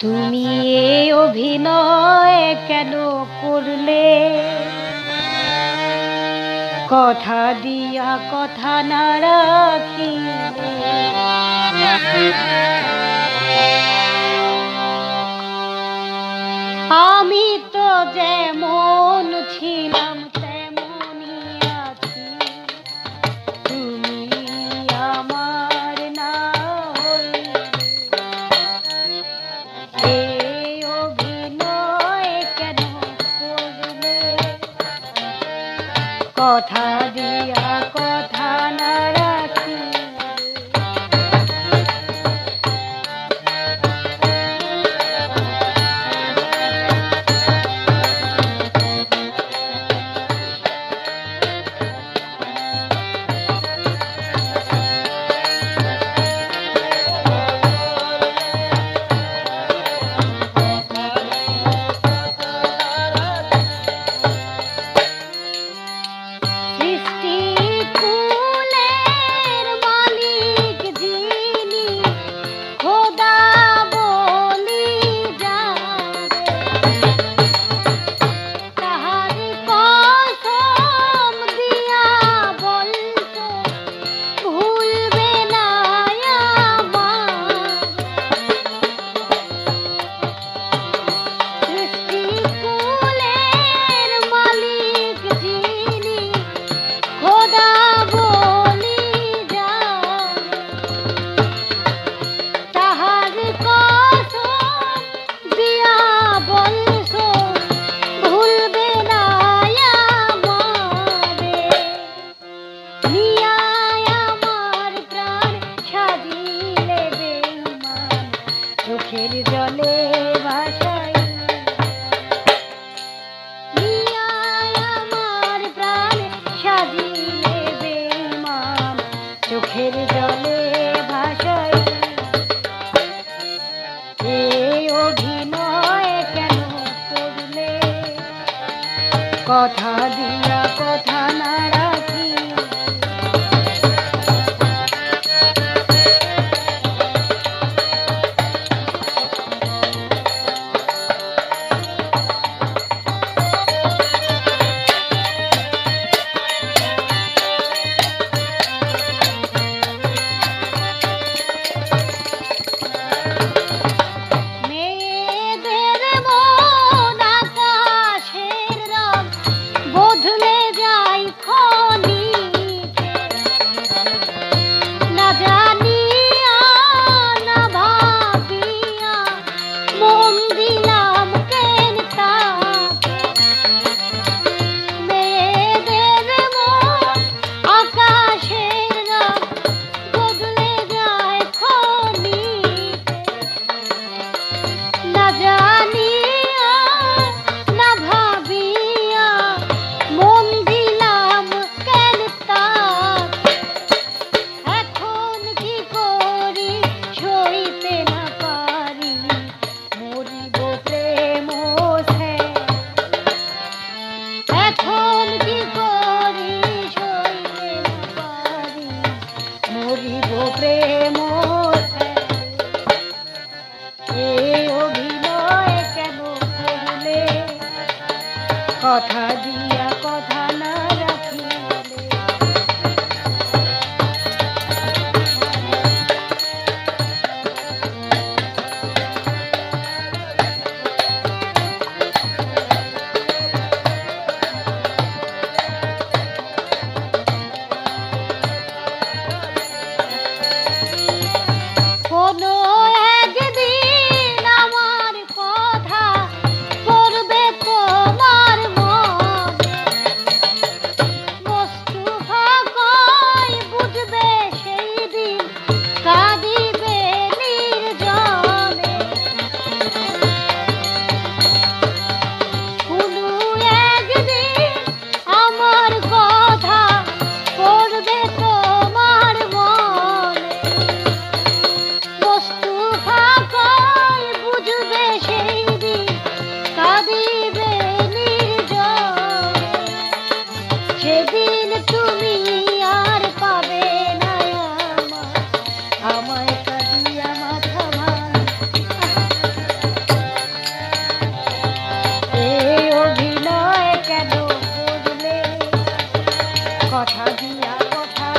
তুমি এ অভিনয় কেন করলে? কথা দিয়া কথা না রাখি আমি তো কথা কথা দিয়া কথা I don't kotha